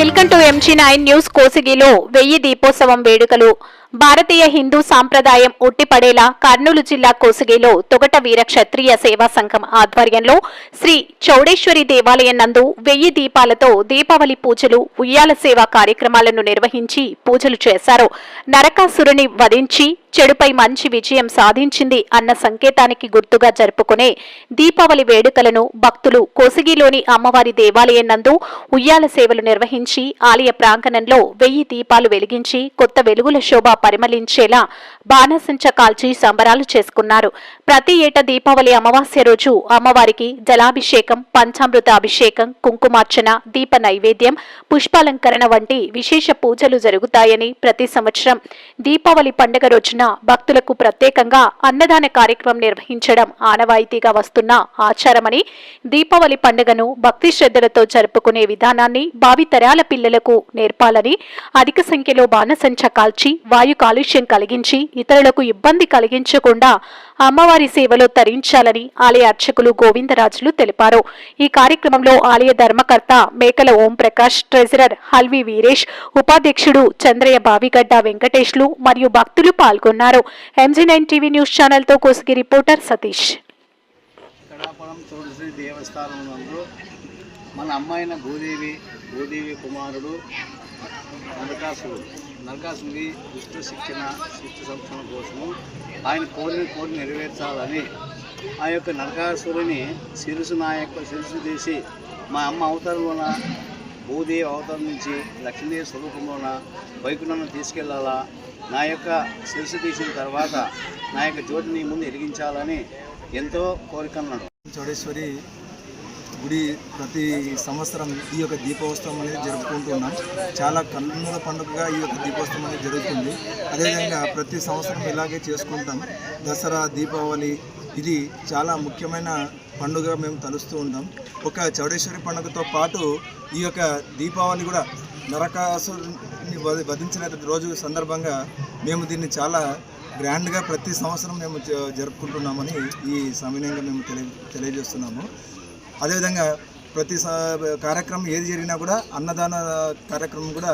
Welcome to MG nine news కోసిగిలో వెయ్యి దీపోత్సవం వేడుకలు. భారతీయ హిందూ సాంప్రదాయం ఉట్టిపడేలా కర్నూలు జిల్లా కోసిగిలో తొగట వీర క్షత్రియ సేవా సంఘం ఆధ్వర్యంలో శ్రీ చౌడేశ్వరి దేవాలయం నందు వెయ్యి దీపాలతో దీపావళి పూజలు ఉయ్యాల సేవా కార్యక్రమాలను నిర్వహించి పూజలు చేశారు. నరకాసురుని వధించి చెడుపై మంచి విజయం సాధించింది అన్న సంకేతానికి గుర్తుగా జరుపుకునే దీపావళి వేడుకలను భక్తులు కోసిగిలోని అమ్మవారి దేవాలయం నందు ఉయ్యాల సేవలు నిర్వహించి ఆలయ ప్రాంగణంలో వెయ్యి దీపాలు వెలిగించి కొత్త వెలుగుల శోభ పరిమళించేలా బాణసంచ కాల్చి సంబరాలు చేసుకున్నారు. ప్రతి ఏటా దీపావళి అమావాస్య రోజు అమ్మవారికి జలాభిషేకం పంచామృత అభిషేకం కుంకుమార్చన దీప నైవేద్యం పుష్పాలంకరణ వంటి విశేష పూజలు జరుగుతాయని ప్రతి సంవత్సరం దీపావళి పండుగ రోజున భక్తులకు ప్రత్యేకంగా అన్నదాన కార్యక్రమం నిర్వహించడం ఆనవాయితీగా వస్తున్న ఆచారమని దీపావళి పండుగను భక్తి శ్రద్ధలతో జరుపుకునే విధానాన్ని భావితరాల పిల్లలకు నేర్పాలని అధిక సంఖ్యలో బాణసంచ కాల్చి వాయు కాలుష్యం కలిగించి ఇతరులకు ఇబ్బంది కలిగించకుండా అమ్మవారి సేవలో తరించాలని ఆలయ అర్చకులు గోవిందరాజులు తెలిపారు. ఈ కార్యక్రమంలో ఆలయ ధర్మకర్త మేకల ఓం ప్రకాష్ ట్రెజరర్ హల్వి వీరేష్ ఉపాధ్యక్షుడు చంద్రయ్య బావిగడ్డ వెంకటేష్లు మరియు భక్తులు పాల్గొన్నారు. M G nine TV news ఛానల్తో Kosigi reporter Satish. దేవస్థానం మన అమ్మాయిన భూదేవి భూదేవి కుమారుడు నరకాసుడు నరకాసుని దుష్ట శిక్షణ శిష్ట సంరక్షణ కోసము ఆయన కోరిన కోరి నెరవేర్చాలని ఆ యొక్క నరకాసురుని శిరుసు నా యొక్క శిరుసు తీసి మా అమ్మ అవతారంలోన భూదేవి అవతారం నుంచి లక్ష్మీదేవి స్వరూపంలోన వైకుంఠం తీసుకెళ్ళాలా? నా యొక్క శిరుసు తీసిన తర్వాత నా యొక్క జ్యోతిని ముందు ఎరిగించాలని ఎంతో కోరికన్నాడు. చౌడేశ్వరి గుడి ప్రతి సంవత్సరం ఈ యొక్క దీపోత్సవం అనేది జరుపుకుంటున్నాం చాలా కన్నుల పండుగగా ఈ యొక్క దీపోత్సవం అనేది జరుగుతుంది. అదేవిధంగా ప్రతి సంవత్సరం ఇలాగే చేసుకుంటాం. దసరా దీపావళి ఇది చాలా ముఖ్యమైన పండుగ మేము తలుస్తూ ఉంటాం. ఒక చౌడేశ్వరి పండుగతో పాటు ఈ యొక్క దీపావళి కూడా నరకాసుని వధించిన రోజు సందర్భంగా మేము దీన్ని చాలా గ్రాండ్గా ప్రతి సంవత్సరం మేము జ- జరుపుకుంటున్నామని ఈ సమయంగా మేము తెలియ తెలియజేస్తున్నాము. అదేవిధంగా ప్రతి కార్యక్రమం ఏది జరిగినా కూడా అన్నదాన కార్యక్రమం కూడా